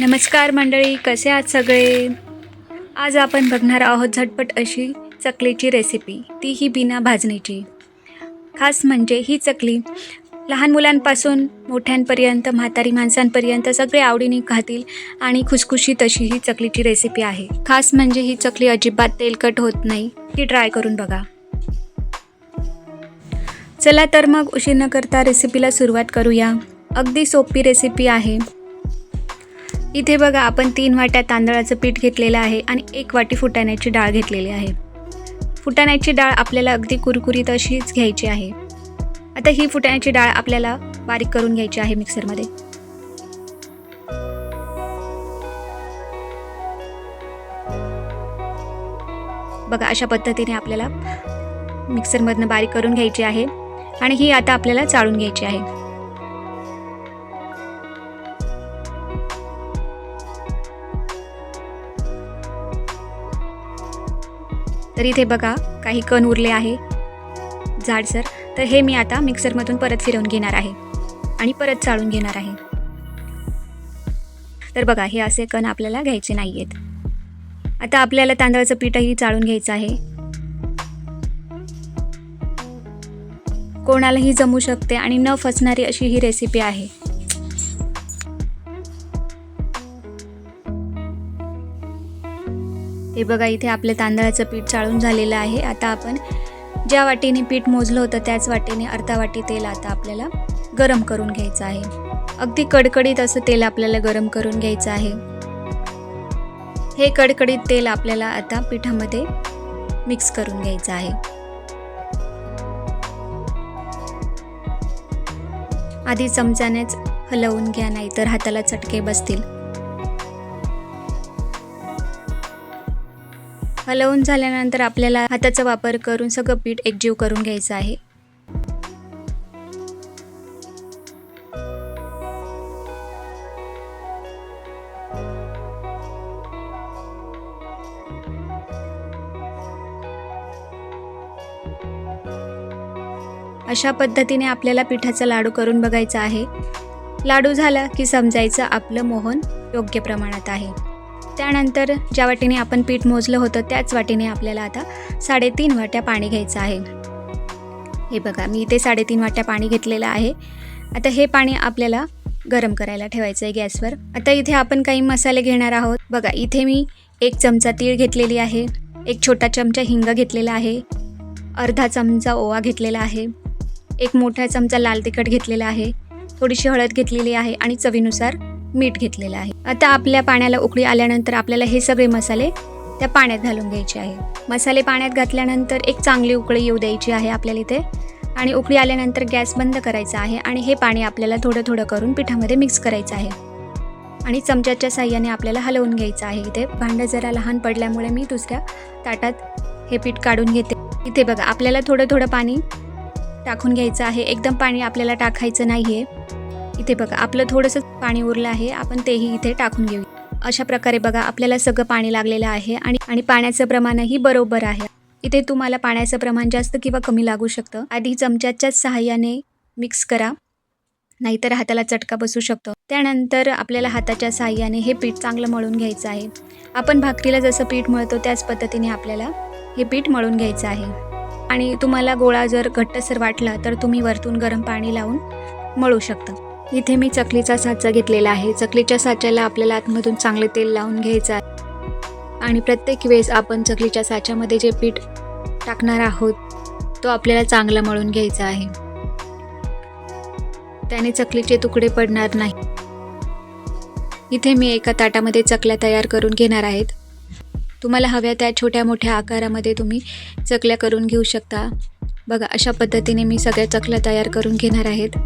नमस्कार मंडळी कसे आहात सगळे? आज आपण बघणार आहोत झटपट अशी चकलीची रेसिपी ती ही बिना भाजणीची. खास म्हणजे ही चकली लहान मुलांपासून मोठ्यांपर्यंत म्हातारी माणसांपर्यंत सगळे आवडीने खातील आणि खुसखुशीत अशी ही चकलीची रेसिपी आहे. खास म्हणजे ही चकली अजिबात तेलकट होत नाही. ती ट्राय करून बघा. चला तर मग उशीर न करता रेसिपीला सुरुवात करूया. अगदी सोपी रेसिपी आहे. इथे बघा आपण तीन वाट्या तांदळाचं पीठ घेतलेलं आहे आणि एक वाटी फुटाण्याची डाळ घेतलेली आहे. फुटाण्याची डाळ आपल्याला अगदी कुरकुरीत अशीच घ्यायची आहे. आता ही फुटाण्याची डाळ आपल्याला बारीक करून घ्यायची आहे मिक्सरमध्ये. बघा अशा पद्धतीने आपल्याला मिक्सरमधनं बारीक करून घ्यायची आहे आणि ही आता आपल्याला चाळून घ्यायची आहे. तर इथे बघा काही कण उरले आहे. जाडसर तर हे मी आता मिक्सरमधून परत फिरवून घेणार आहे आणि परत चाळून घेणार आहे. तर बघा हे असे कण आपल्याला घ्यायचे नाही आहेत आता आपल्याला तांदळाचं पीठही चाळून घ्यायचं आहे. कोणालाही जमू शकते आणि न फसणारी अशी ही रेसिपी आहे. हे बघा इथे आपलं तांदळाचं पीठ चाळून झालेलं आहे. आता आपण ज्या वाटीने पीठ मोजलं होतं त्याच वाटीने अर्धा वाटी तेल आता आपल्याला गरम करून घ्यायचं आहे. अगदी कडकडीत असं तेल आपल्याला गरम करून घ्यायचं आहे. हे कडकडीत तेल आपल्याला आता पिठामध्ये मिक्स करून घ्यायचं आहे. आधी चमच्यानेच हलवून घ्या नाहीतर हाताला चटके बसतील. हलवून झाल्यानंतर आपल्याला हाताचा वापर करून सगळं पीठ एकजीव करून घ्यायचं आहे. अशा पद्धतीने आपल्याला पिठाचा लाडू करून बघायचा आहे. लाडू झाला की समजायचं आपलं मोहन योग्य प्रमाणात आहे. त्यानंतर ज्या वाटीने आपण पीठ मोजलं होतं त्याच वाटीने आपल्याला आता साडेतीन वाट्या पाणी घ्यायचं आहे. हे बघा मी इथे साडेतीन वाट्या पाणी घेतलेलं आहे. आता हे पाणी आपल्याला गरम करायला ठेवायचं आहे गॅसवर. आता इथे आपण काही मसाले घेणार आहोत. बघा इथे मी एक चमचा तीळ घेतलेली आहे एक छोटा चमचा हिंग घेतलेला आहे अर्धा चमचा ओवा घेतलेला आहे एक मोठा चमचा लाल तिखट घेतलेला आहे थोडीशी हळद घेतलेली आहे आणि चवीनुसार मीठ घेतलेलं आहे. आता आपल्या पाण्याला उकळी आल्यानंतर आपल्याला हे सगळे मसाले त्या पाण्यात घालून घ्यायचे आहे. मसाले पाण्यात घातल्यानंतर एक चांगली उकळी येऊ द्यायची आहे आपल्याला इथे. आणि उकळी आल्यानंतर गॅस बंद करायचा आहे आणि हे पाणी आपल्याला थोडं थोडं करून पिठामध्ये मिक्स करायचं आहे. आणि चमच्याच्या साह्याने आपल्याला हलवून घ्यायचं आहे इथे. भांडं जरा लहान पडल्यामुळे मी दुसऱ्या ताटात हे पीठ काढून घेते. इथे बघा आपल्याला थोडं थोडं पाणी टाकून घ्यायचं आहे. एकदम पाणी आपल्याला टाकायचं नाही आहे इथे बघा आपलं थोडंसं पाणी उरलं आहे आपण तेही इथे टाकून घेऊ अशा प्रकारे बघा आपल्याला सगळं पाणी लागलेलं आहे आणि आणि पाण्याचं प्रमाणही बरोबर आहे. इथे तुम्हाला पाण्याचं प्रमाण जास्त किंवा कमी लागू शकतं. आधी चमच्याच्याच सहाय्याने मिक्स करा. नाहीतर हाताला चटका बसू शकतो. त्यानंतर आपल्याला हाताच्या सहाय्याने हे पीठ चांगलं मळून घ्यायचं आहे. आपण भाकरीला जसं पीठ मळतो त्याच पद्धतीने आपल्याला हे पीठ मळून घ्यायचं आहे. आणि तुम्हाला गोळा जर घट्टसर वाटला तर तुम्ही वरतून गरम पाणी लावून मळू शकता. इथे मी चकलीचा साचा घेतलेला आहे. चकलीच्या साच्याला आपल्याला आतमधून चांगले तेल लावून घ्यायचं आहे. आणि प्रत्येक वेळेस आपण चकलीच्या साच्यामध्ये जे पीठ टाकणार आहोत तो आपल्याला चांगला मळून घ्यायचा आहे. त्याने चकलीचे तुकडे पडणार नाही. इथे मी एका ताटामध्ये चकल्या तयार करून घेणार आहेत. तुम्हाला हव्या त्या छोट्या मोठ्या आकारामध्ये तुम्ही चकल्या करून घेऊ शकता. बघा अशा पद्धतीने मी सगळ्या चकल्या तयार करून घेणार आहेत.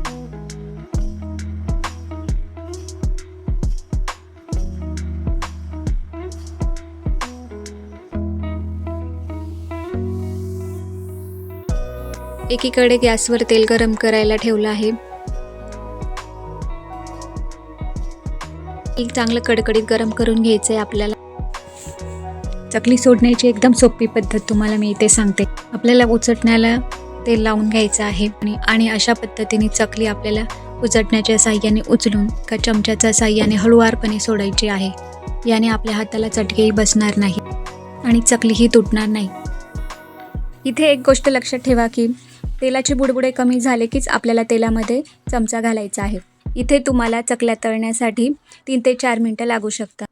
एकीकडे गॅसवर तेल गरम करायला ठेवलं आहे. एक चांगलं कडकडीत गरम करून घ्यायचं आहे आपल्याला. चकली सोडण्याची एकदम सोपी पद्धत तुम्हाला मी इथे सांगते. आपल्याला उचटण्याला तेल लावून घ्यायचं आहे आणि आणि अशा पद्धतीने चकली आपल्याला उचटण्याच्या साह्याने उचलून का चमच्याच्या साह्याने हळुवारपणे सोडायची आहे. याने आपल्या हाताला चटकेही बसणार नाही आणि चकलीही तुटणार नाही. इथे एक गोष्ट लक्षात ठेवा की तेलाचे बुडबुडे कमी झाले कीच आपल्याला तेलामध्ये चमचा घालायचा आहे. इथे तुम्हाला चकल्या तळण्यासाठी तीन ते चार मिनटं लागू शकतात.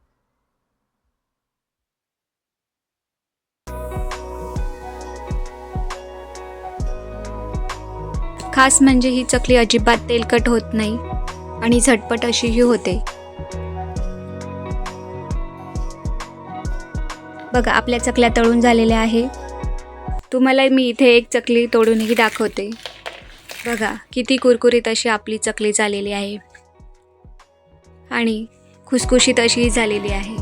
खास म्हणजे ही चकली अजिबात तेलकट होत नाही आणि झटपट अशीही होते. बघा आपल्या चकल्या तळून झालेल्या आहे. तुम्हाला मी इथे एक चकली तोडूनही दाखवते. बघा किती कुरकुरीत अशी आपली चकली झालेली आहे. आणि खुसखुशीत अशीही झालेली आहे.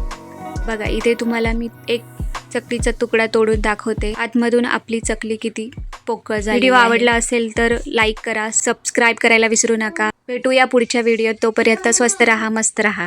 बघा इथे तुम्हाला मी एक चकलीचा तुकडा तोडून दाखवते. आतमधून आपली चकली किती पोकळ झाली व्हिडिओ आवडला असेल तर लाईक करा सबस्क्राईब करायला विसरू नका. भेटूया पुढच्या व्हिडिओत. तोपर्यंत स्वस्त राहा मस्त राहा.